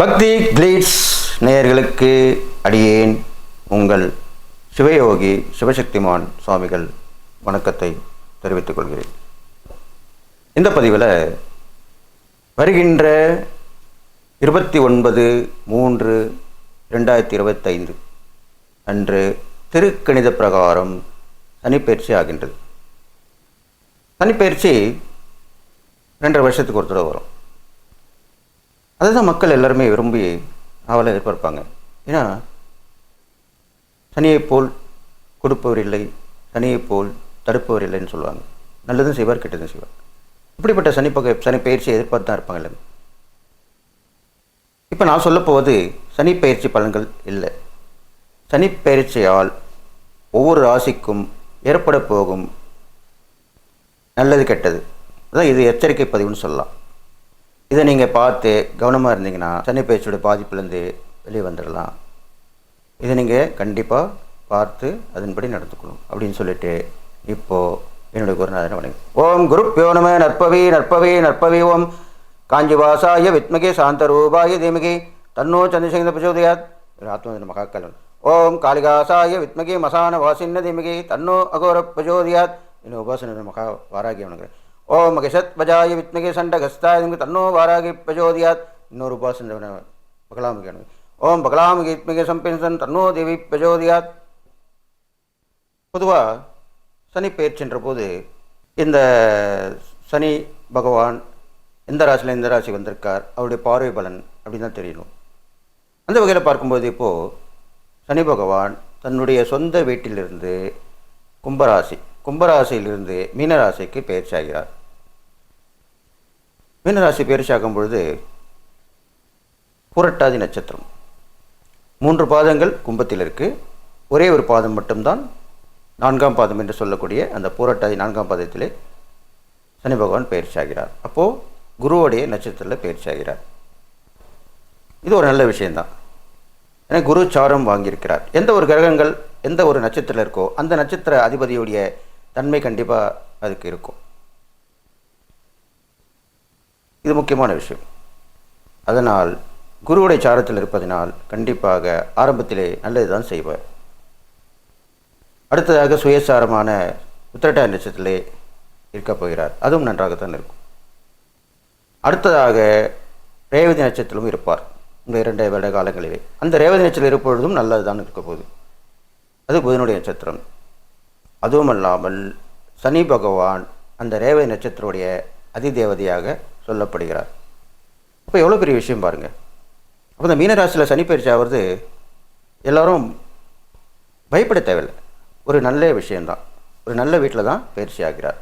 பக்தி கிளீட்ஸ் நேயர்களுக்கு அடியேன் உங்கள் சிவயோகி சிவசக்திமான் சுவாமிகள் வணக்கத்தை தெரிவித்துக் கொள்கிறேன். இந்த பதிவில் வருகின்ற இருபத்தி ஒன்பது மூன்று ரெண்டாயிரத்தி இருபத்தைந்து அன்று திருக்கணித பிரகாரம் சனிப்பயிற்சி ஆகின்றது. சனிப்பயிற்சி ரெண்டரை வருஷத்துக்கு ஒரு தடவை வரும். அதுதான் மக்கள் எல்லாருமே விரும்பி அவளை எதிர்பார்ப்பாங்க. ஏன்னா சனியைப் போல் கொடுப்பவர் இல்லை சனியைப் போல் தடுப்பவர் இல்லைன்னு சொல்லுவாங்க. நல்லதும் செய்வார் கெட்டதும் செய்வார். இப்படிப்பட்ட சனி பகை சனி பயிற்சியை எதிர்பார்த்து தான் இருப்பாங்க இப்போ நான் சொல்லப்போவது சனி பயிற்சி பலன்கள் இல்லை. சனி பயிற்சியால் ஒவ்வொரு ராசிக்கும் ஏற்பட போகும் நல்லது கெட்டது. அதான் இது எச்சரிக்கை பதிவுன்னு சொல்லலாம். இதை நீங்கள் பார்த்து கவனமாக இருந்தீங்கன்னா சனி பயிற்சியோட பாதிப்புலேருந்து வெளியே வந்துடலாம். இதை நீங்கள் கண்டிப்பாக பார்த்து அதன்படி நடந்துக்கணும் அப்படின்னு சொல்லிட்டு இப்போது என்னுடைய குருநாதனை வணங்கி ஓம் குரு நம நற்பவி நற்பவி நற்பவி ஓம். காஞ்சிவாசாய வித்மகே சாந்தரூபாய தீமகி. தன்னோ சந்திரசேகர பிரச்சோதயாத். ஆத்மதன மகாக்கலன் ஓம் காளிகாசாய வித்மகே மசான வாசின்ன தீமகி. தன்னோ அகோர பிரச்சோதயாத். இன்னும் உபாசன மகா வாராகி வணங்குறேன் ஓம் மகிஷத் வஜாய வித்மகே சண்டகஸ்தாய தன்னோ வாராகி பிரஜோதியாத். இன்னொரு உபாசன பகலாமுகி ஓம் பகலாமுகி வித்மகே சம்பின்சன் தன்னோ தேவி பிரஜோதியாத். பொதுவாக சனி பெயர்ச்சின்ற போது இந்த சனி பகவான் எந்த ராசியில் எந்த ராசி வந்திருக்கார் அவருடைய பார்வை பலன் அப்படின்னு தான் தெரியணும். அந்த வகையில் பார்க்கும்போது இப்போது சனி பகவான் தன்னுடைய சொந்த வீட்டிலிருந்து கும்பராசி கும்பராசியிலிருந்து மீனராசிக்கு பயிற்சியாகிறார் மீனராசி பயிற்சியாகும் பொழுது புரட்டாதி நட்சத்திரம். மூன்று பாதங்கள் கும்பத்தில் இருக்குது ஒரே ஒரு பாதம் மட்டும்தான் நான்காம் பாதம் என்று சொல்லக்கூடிய அந்த பூரட்டாதி நான்காம் பாதத்திலே சனி பகவான் பயிற்சியாகிறார் அப்போது குருவோடைய நட்சத்திரத்தில் பயிற்சியாகிறார் இது ஒரு நல்ல விஷயந்தான் ஏன்னா குரு சாரம் வாங்கியிருக்கிறார். எந்த ஒரு கிரகங்கள் எந்த ஒரு நட்சத்திரம் இருக்கோ அந்த நட்சத்திர அதிபதியுடைய தன்மை கண்டிப்பாக அதுக்கு இருக்கும். இது முக்கியமான விஷயம். அதனால் குருவுடைய சாரத்தில் இருப்பதனால் கண்டிப்பாக ஆரம்பத்திலே நல்லது தான் செய்வார். அடுத்ததாக சுயசாரமான உத்திரட்டாதி நட்சத்திரத்திலே இருக்கப் போகிறார். அதுவும் நன்றாகத்தான் இருக்கும். அடுத்ததாக ரேவதி நட்சத்திரமும் இருப்பார். இந்த இரண்டு வருட காலங்களிலே. அந்த ரேவதி நட்சத்திரம் இருப்பொழுதும் நல்லது தான் இருக்க போகுது. அது புதனுடைய நட்சத்திரம். அதுவுமல்லாமல் சனி பகவான் அந்த ரேவதி நட்சத்திரவுடைய அதிதேவதையாக சொல்லப்படுகிறார். அப்போ எவ்வளோ பெரிய விஷயம் பாருங்கள் அப்போ இந்த மீனராசியில் சனி பயிற்சி ஆகிறது எல்லோரும் பயப்பட தேவையில்லை. ஒரு நல்ல விஷயந்தான் ஒரு நல்ல வீட்டில் தான் பயிற்சி ஆகிறார்.